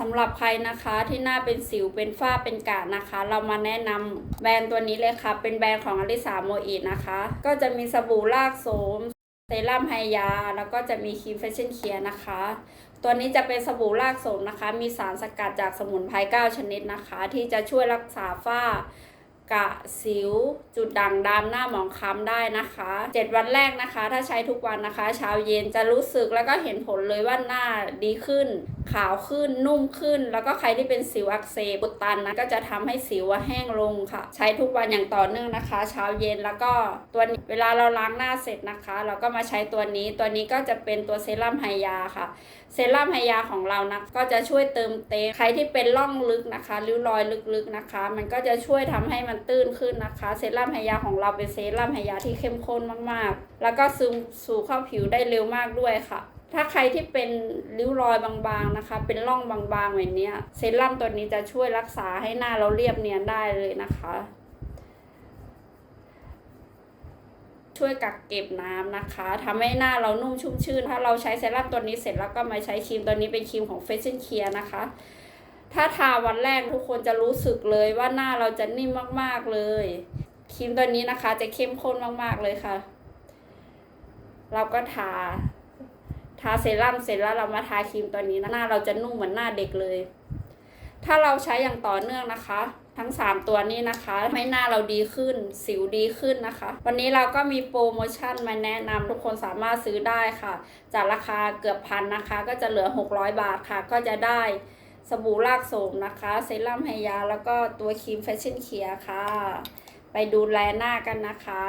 สำหรับใครนะคะที่หน้าเป็นสิวเป็นฝ้าเป็นกระนะคะ เรามาแนะนำแบรนด์ตัวนี้เลยค่ะ เป็นแบรนด์ของอลิสาโมอีนะคะ ก็จะมีสบู่ลากโสมเซรั่มไฮยา แล้วก็จะมีครีมเฟชชั่นเคียร์นะคะ ตัวนี้จะเป็นสบู่ลากโสมนะคะ มีสารสกัดจากสมุนไพร9ชนิดนะคะ ที่จะช่วยรักษาฝ้ากระสิว จุดด่างดำหน้าหมองคล้ำได้นะคะ 7 วันแรกนะคะ ถ้าใช้ทุกวันนะคะ เช้าเย็นจะรู้สึกแล้วก็เห็นผลเลยว่าหน้าดีขึ้น ขาวขึ้นนุ่มขึ้น แล้วก็ใครที่เป็นสิวอักเสบอุดตันนะก็จะทำให้สิวแห้งลงค่ะ ใช้ทุกวันอย่างต่อเนื่องนะคะ เช้าเย็นแล้วก็ตัวเวลาเราล้างหน้าเสร็จนะคะ เราก็มาใช้ตัวนี้ตัวนี้ก็จะเป็นตัวเซรั่มไฮยาค่ะ เซรั่มไฮยาของเรานะก็จะช่วยเติมเต็มใครที่เป็นร่องลึกนะคะริ้วรอยลึกๆนะคะ มันก็จะช่วยทำให้มันตื้นขึ้นนะคะ เซรั่มไฮยาของเราเป็นเซรั่มไฮยาที่เข้มข้นมากๆ แล้วก็ซึมสู่เข้าผิวได้เร็วมากด้วยค่ะ ถ้าใครที่เป็นริ้วรอยบางๆนะคะ เป็นร่องบางๆแบบนี้เซรั่มตัวนี้จะช่วยรักษาให้หน้าเราเรียบเนียนได้เลยนะคะ ช่วยกักเก็บน้ำนะคะทำให้หน้าเรานุ่มชุ่มชื่น ถ้าเราใช้เซรั่มตัวนี้เสร็จแล้วก็มาใช้ครีมตัวนี้เป็นครีมของ f a s h i o n Care นะคะ ถ้าทาวันแรกทุกคนจะรู้สึกเลยว่าหน้าเราจะนิ่มมากๆเลยครีมตัวนี้นะคะจะเข้มข้นมากๆเลยค่ะ เราก็ทา ทาเซรั่มเสร็จแล้วเรามาทาครีมตัวนี้นะหน้าเราจะนุ่มเหมือนหน้าเด็กเลย ถ้าเราใช้อย่างต่อเนื่องนะคะ ทั้ง 3 ตัวนี้นะคะให้หน้าเราดีขึ้น สิวดีขึ้นนะคะ วันนี้เราก็มีโปรโมชั่นมาแนะนำทุกคนสามารถซื้อได้ค่ะ จากราคาเกือบพันนะคะ ก็จะเหลือ 600 บาทค่ะ ก็จะได้สบู่ลากโสมนะคะ เซรั่มไฮยา แล้วก็ตัวครีมแฟชั่นเคียร์ค่ะ ไปดูแลหน้ากันนะคะ